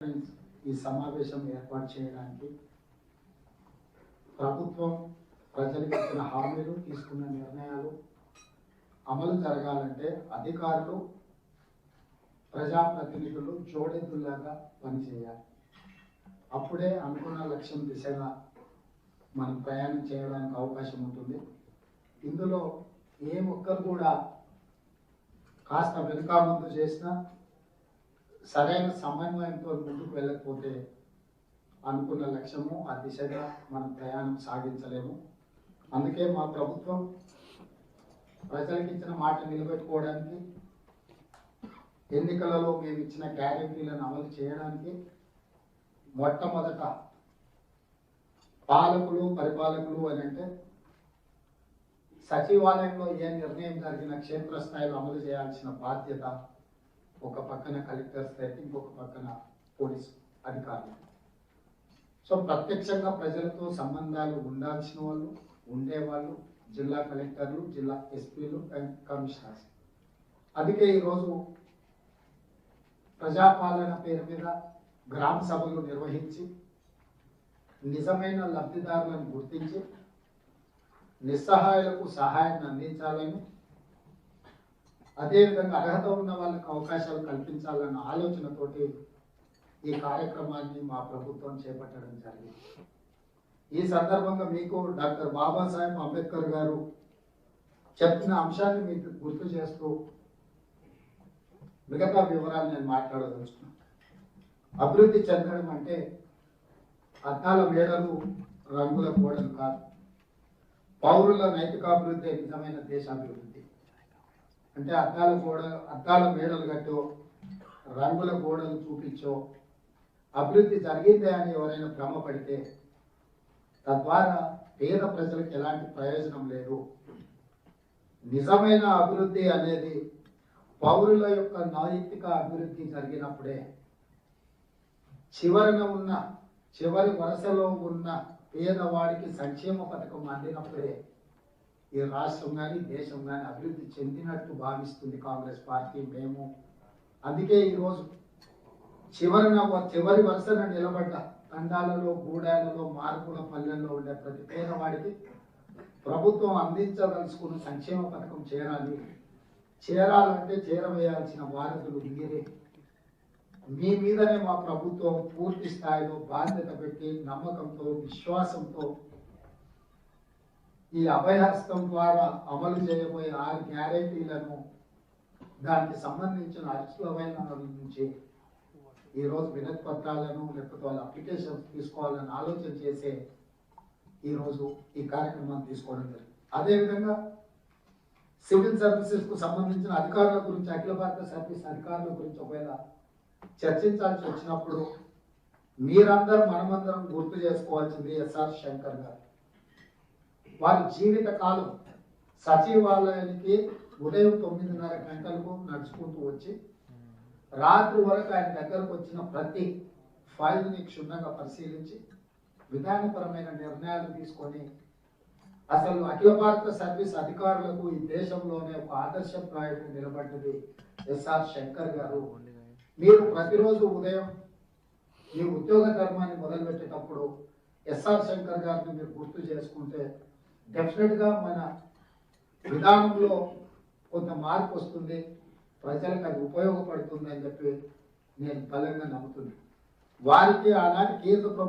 ఈ సమావేశం ఏర్పాటు చేయడానికి ప్రభుత్వం ప్రజలకు ఇచ్చిన హామీలు తీసుకున్న నిర్ణయాలు అమలు జరగాలంటే అధికారులు ప్రజాప్రతినిధులు జోడెద్దులాగా పనిచేయాలి. అప్పుడే అనుకున్న లక్ష్యం దిశగా మనం ప్రయాణం చేయడానికి అవకాశం ఉంటుంది. ఇందులో ఏ ఒక్కరు కూడా కాస్త వెనుక ముందు చేసినా సరైన సమన్వయంతో ముందుకు వెళ్ళకపోతే అనుకున్న లక్ష్యము ఆ దిశగా మనం ప్రయాణం సాగించలేము. అందుకే మా ప్రభుత్వం ప్రజలకు ఇచ్చిన మాట నిలబెట్టుకోవడానికి ఎన్నికలలో మేము ఇచ్చిన గ్యారెంటీలను అమలు చేయడానికి మొట్టమొదట పాలకులు పరిపాలకులు అని అంటే సచివాలయంలో ఏ నిర్ణయం జరిగిన క్షేత్రస్థాయిలో అమలు చేయాల్సిన బాధ్యత ఒక పక్కన కలెక్టర్ అయితే ఇంకొక పక్కన పోలీస్ అధికారులు. సో ప్రత్యక్షంగా ప్రజలతో సంబంధాలు ఉండాల్సిన వాళ్ళు ఉండేవాళ్ళు జిల్లా కలెక్టర్లు జిల్లా ఎస్పీలు అండ్ కమిషనర్స్. అందుకే ఈరోజు ప్రజాపాలన పేరు మీద గ్రామ సభలు నిర్వహించి నిజమైన లబ్ధిదారులను గుర్తించి నిస్సహాయులకు సహాయాన్ని అందించాలని అదేవిధంగా అర్హత ఉన్న వాళ్ళకి అవకాశాలు కల్పించాలన్న ఆలోచనతోటి ఈ కార్యక్రమాన్ని మా ప్రభుత్వం చేపట్టడం జరిగింది. ఈ సందర్భంగా మీకు డాక్టర్ బాబాసాహెబ్ అంబేద్కర్ గారు చెప్పిన అంశాన్ని మీకు గుర్తు చేస్తూ మిగతా వివరాలు నేను మాట్లాడదలుచుకున్నాను. అభివృద్ధి చెందడం అంటే అద్దాల మేడలు రంగుల గోడలు కాదు. పౌరుల నైతికాభివృద్ధి నిజమైన దేశాభివృద్ధి. అంటే అద్దాల గోడ అద్దాల మేడలు కట్టో రంగుల గోడలు చూపించో. అభివృద్ధి జరిగిందే అని ఎవరైనా భ్రమపడితే తద్వారా పేద ప్రజలకు ఎలాంటి ప్రయోజనం లేదు. నిజమైన అభివృద్ధి అనేది పౌరుల యొక్క నైతిక అభివృద్ధి జరిగినప్పుడే చివరన ఉన్న చివరి వరుసలో ఉన్న పేదవాడికి సంక్షేమ పథకం అందినప్పుడే ఈ రాష్ట్రం కానీ దేశం కానీ అభివృద్ధి చెందినట్టు భావిస్తుంది కాంగ్రెస్ పార్టీ. మేము అందుకే ఈరోజు చివరిన చివరి వరుసన నిలబడ్డ తండాలలో గూడాలలో మార్పుల పల్లెల్లో ఉండే ప్రతి పేదవాడికి ప్రభుత్వం అందించదలుచుకున్న సంక్షేమ పథకం చేరాలి. చేరాలంటే చేరవేయాల్సిన వారసులు మీరే. మీ మీదనే మా ప్రభుత్వం పూర్తి స్థాయిలో బాధ్యత పెట్టి నమ్మకంతో విశ్వాసంతో ఈ అభయహస్తం ద్వారా అమలు చేయబోయే ఆరు గ్యారెంటీలను దానికి సంబంధించిన అర్చులమైన నుంచి ఈరోజు వినతి పత్రాలను లేకపోతే వాళ్ళ అప్లికేషన్స్ తీసుకోవాలని ఆలోచన చేసే ఈరోజు ఈ కార్యక్రమాన్ని తీసుకోవడం జరిగింది. అదేవిధంగా సివిల్ సర్వీసెస్కు సంబంధించిన అధికారుల గురించి అఖిల భారత సర్వీస్ అధికారుల గురించి ఒకవేళ చర్చించాల్సి వచ్చినప్పుడు మీరందరూ మనమందరం గుర్తు చేసుకోవాల్సింది ఎస్ఆర్ శంకర్ గారు. వారి జీవిత కాలం సచివాలయానికి ఉదయం తొమ్మిదిన్నర గంటలకు నడుచుకుంటూ వచ్చి రాత్రి వరకు ఆయన దగ్గరకు వచ్చిన ప్రతి ఫైల్ని క్షుణ్ణంగా పరిశీలించి విధానపరమైన నిర్ణయాలు తీసుకొని అసలు అఖిల భారత సర్వీస్ అధికారులకు ఈ దేశంలోనే ఒక ఆదర్శప్రాయంగా నిలబడ్డది ఎస్ఆర్ శంకర్ గారు. మీరు ప్రతిరోజు ఉదయం మీ ఉద్యోగ ధర్మాన్ని మొదలుపెట్టేటప్పుడు ఎస్ఆర్ శంకర్ గారిని మీరు గుర్తు చేసుకుంటే డెఫినెట్గా మన విధానంలో కొంత మార్పు వస్తుంది. ప్రజలకు అది ఉపయోగపడుతుంది అని చెప్పి నేను బలంగా నమ్ముతున్నాను. వారికి ఆనాటి కేంద్ర